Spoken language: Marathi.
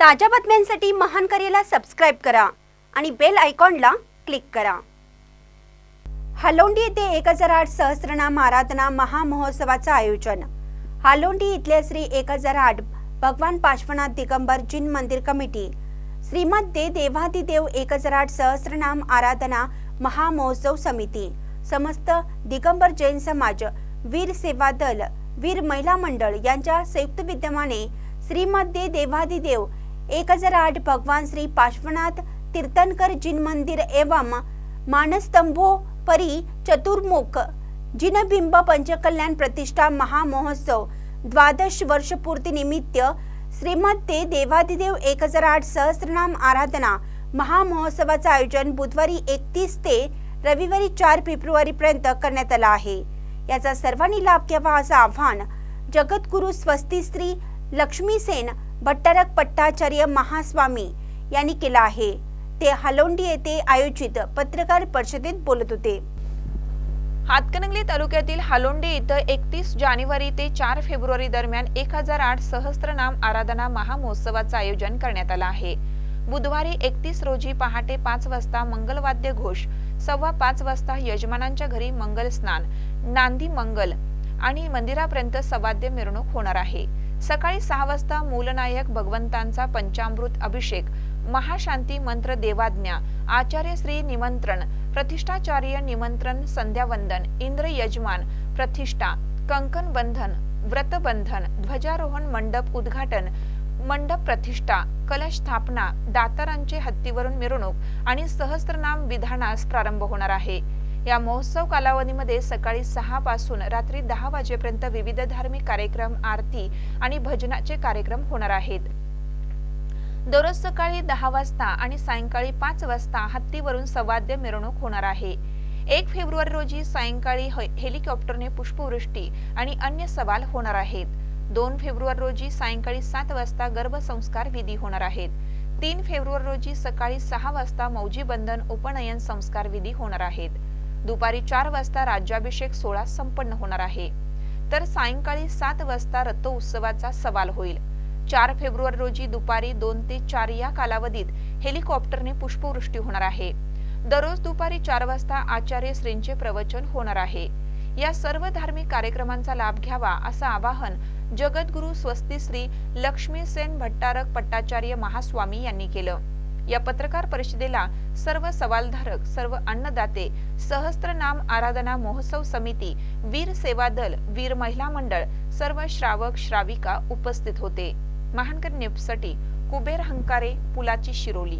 ताज्या बातम्यांसाठी महान करेला सबस्क्राईब करा आणि बेल आयकॉनला क्लिक करा. हालोंडी येथे एक हजार आठ सहस्रनाम आराधना महामहोत्सवाचं आयोजन. हालोंडी इथल्या श्री एक हजार आठ भगवान पार्श्वनाथ दिगंबर जिन मंदिर कमिटी श्रीमद दे देवादिदेव एक हजार आठ सहस्रनाम आराधना महामहोत्सव समिती समस्त दिगंबर जैन समाज वीर सेवा दल वीर महिला मंडळ यांच्या संयुक्त विद्यमाने श्रीमद देवादिदेव एक हजार आठ भगवान श्री पार्श्वनाथ तीर्थंकर जिन मंदिर एवं मानस्तंभो परी चतुर्मुख जिनबिंब पंचकल्याण प्रतिष्ठा महामहोत्सव द्वादश वर्षपूर्ती निमित्त श्रीमद देवादिदेव एक हजार आठ सहस्रनाम आराधना महामहोत्सवाचं आयोजन बुधवारी एकतीस ते रविवारी चार फेब्रुवारी पर्यंत करण्यात आलं आहे. याचा सर्वांनी लाभ घ्यावा असं आव्हान जगद्गुरु स्वस्ती श्री लक्ष्मीसेन भट्टारक पट्टाचार्य महास्वामी यांनी केलं आहे. ते हलोंडी येथे आयोजित पत्रकार परिषदेत बोलत होते. हातकणंगले तालुक्यातील हालोंडे इथं एकतीस जानेवारी ते चार फेब्रुवारी दरम्यान एक हजार आठ सहस्त्रनाम आराधना महामहोत्सवाचं आयोजन करण्यात आलं आहे. बुधवारी एकतीस रोजी पहाटे पाच वाजता मंगलवाद्य घोष सव्वा पाच वाजता यजमानांच्या घरी मंगल स्नान नांदी मंगल आणि मंदिरापर्यंत सवाद्य मिरवणूक होणार आहे. सकाळी सहा वाजता मूलनायक भगवंतांचा पंचामृत अभिषेक महाशांती मंत्र देवाज्ञा आचार्य श्री निमंत्रण प्रतिष्ठाचार्य निमंत्रण संध्यावंदन इंद्र यजमान प्रतिष्ठा कंकण बंधन व्रतबंधन ध्वजारोहण मंडप उद्घाटन मंडप प्रतिष्ठा कलश स्थापना दातारांचे हत्तीवरून मिरवणूक आणि सहस्त्रनाम विधानास प्रारंभ होणार आहे. या महोत्सव कालावधीमध्ये सकाळी सहा पासून रात्री दहा वाजेपर्यंत विविध धार्मिक कार्यक्रम आरती आणि भजनाचे कार्यक्रम होणार आहेत. दररोज सकाळी दहा वाजता आणि सायंकाळी पाच वाजता हत्तीवरून सवाद्य मिरवणूक होणार आहे. एक फेब्रुवारी रोजी सायंकाळी हेलिकॉप्टरने पुष्पवृष्टी आणि अन्य सवाल होणार आहेत. दोन फेब्रुवारी रोजी सायंकाळी सात वाजता गर्भसंस्कार विधी होणार आहेत. तीन फेब्रुवारी रोजी सकाळी सहा वाजता मौजी बंधन उपनयन संस्कार विधी होणार आहेत. दुपारी चार वाजता राज्याभिषेक सोहळा संपन्न होणार आहे. तर सायंकाळी सात वाजता रथोत्सवाचा सवाल होईल. चार फेब्रुवारी रोजी दुपारी दोन ते चार या कालावधीत हेलिकॉप्टरने पुष्पवृष्टी होणार आहे. दररोज दुपारी चार वाजता आचार्य श्रींचे प्रवचन होणार आहे. या सर्व धार्मिक कार्यक्रमांचा लाभ घ्यावा असं आवाहन जगद्गुरु स्वस्ती श्री लक्ष्मीसेन भट्टारक पट्टाचार्य महास्वामी यांनी केलं. या पत्रकार परिषदेला सर्व सवालधारक सर्व अन्नदाते सहस्त्रनाम आराधना महोत्सव समिती वीर सेवा दल वीर महिला मंडळ सर्व श्रावक श्राविका उपस्थित होते. महानकर न्यूजसाठी कुबेर हंकारे पुलाची शिरोली.